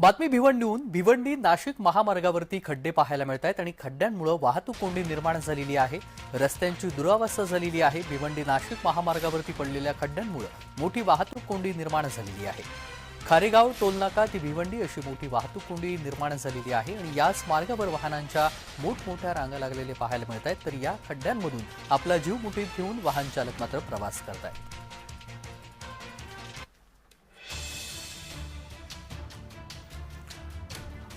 बातमी भिवंडीहून. भिवंडी नाशिक महामार्गावरती खड्डे पाहायला मिळत आहेत आणि खड्ड्यांमुळे वाहतूक कोंडी निर्माण झालेली आहे. रस्त्यांची दुरावस्था झालेली आहे. भिवंडी नाशिक महामार्गावरती पडलेल्या खड्ड्यांमुळे मोठी वाहतूक कोंडी निर्माण झालेली आहे. खारेगाव टोलनाका ती भिवंडी अशी मोठी वाहतूक कोंडी निर्माण झालेली आहे आणि याच मार्गावर वाहनांच्या मोठमोठ्या रांगा लागलेले पाहायला मिळत आहेत तर या खड्ड्यांमधून आपला जीव मुठीत घेऊन वाहन चालक मात्र प्रवास करत आहेत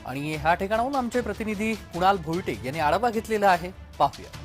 आणि ह्या ठिकाणाहून आमचे प्रतिनिधी कुणाल भोईटे यांनी आढावा घेतलेला आहे. पाहूया.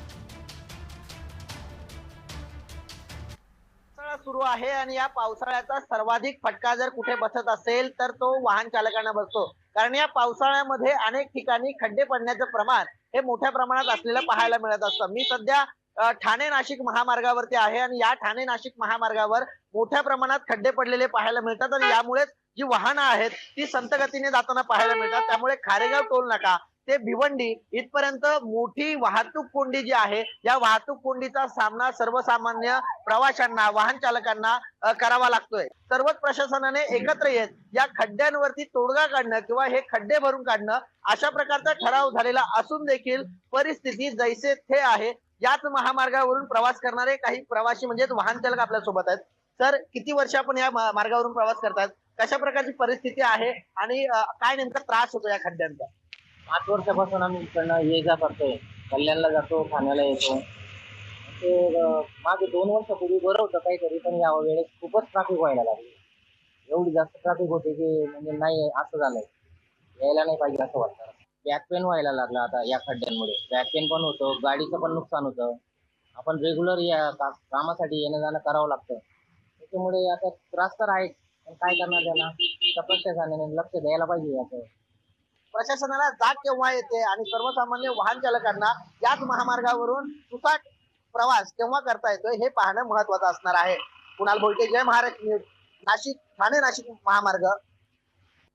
सुरू आहे आणि या पावसाळ्याचा सर्वाधिक फटका जर कुठे बसत असेल तर तो वाहन चालकांना बसतो. कारण या पावसाळ्यामध्ये अनेक ठिकाणी खड्डे पडण्याचं प्रमाण हे मोठ्या प्रमाणात असलेलं पाहायला मिळत असतं. मी सध्या ठाणे नाशिक महामार्गावरती आहे आणि या ठाणे नाशिक महामार्गावर मोठ्या प्रमाणात खड्डे पडलेले पाहायला मिळतात आणि यामुळेच जी वाहनं आहेत ती संतगतीने जाताना पाहायला मिळतात. त्यामुळे खारेगाव टोल नाका. ते भिवंडी इथपर्यंत मोठी वाहतूक कोंडी जी आहे या वाहतूक कोंडीचा सामना सर्वसामान्य प्रवाशांना वाहन चालकांना करावा लागतोय. सर्वच प्रशासनाने एकत्र येत या खड्ड्यांवरती तोडगा काढणं किंवा हे खड्डे भरून काढणं अशा प्रकारचा ठराव झालेला असून देखील परिस्थिती जैसे थे आहे. याच महामार्गावरून प्रवास करणारे काही प्रवासी म्हणजेच वाहन चालक आपल्यासोबत आहेत. सर किती वर्ष आपण या मार्गावरून प्रवास करतात कशा प्रकारची परिस्थिती आहे? आणि काय नेमका त्रास होतो या खड्ड्यांचा? पाच वर्षापासून आम्ही इकडनं ये जा करतोय. कल्याणला जातो ठाण्याला येतो. ते मागे दोन वर्षापूर्वी बरं होतं काहीतरी पण या वेळेस खूपच ट्रॅफिक व्हायला लागली. एवढी जास्त ट्रॅफिक होते की म्हणजे नाही असं झालंय. यायला नाही पाहिजे असं वाटतं. बॅक पेन व्हायला लागला आता या खड्ड्यांमुळे. बॅक पेन पण होतं गाडीचं पण नुकसान होतं. आपण रेग्युलर या कामासाठी येणं जाणं करावं लागतं. त्याच्यामुळे आता त्रास तर आहेच. पण काय करणार त्यांना तपस्या प्रशासनाने लक्ष द्यायला पाहिजे याचं. प्रशासनाला जाग केव्हा येते आणि सर्वसामान्य वाहन चालकांना याच महामार्गावरून सुसाट प्रवास केव्हा करता येतोय हे पाहणं महत्वाचं असणार आहे. कुणाल भोलटे जय महाराष्ट्र न्यूज नाशिक ठाणे नाशिक महामार्ग.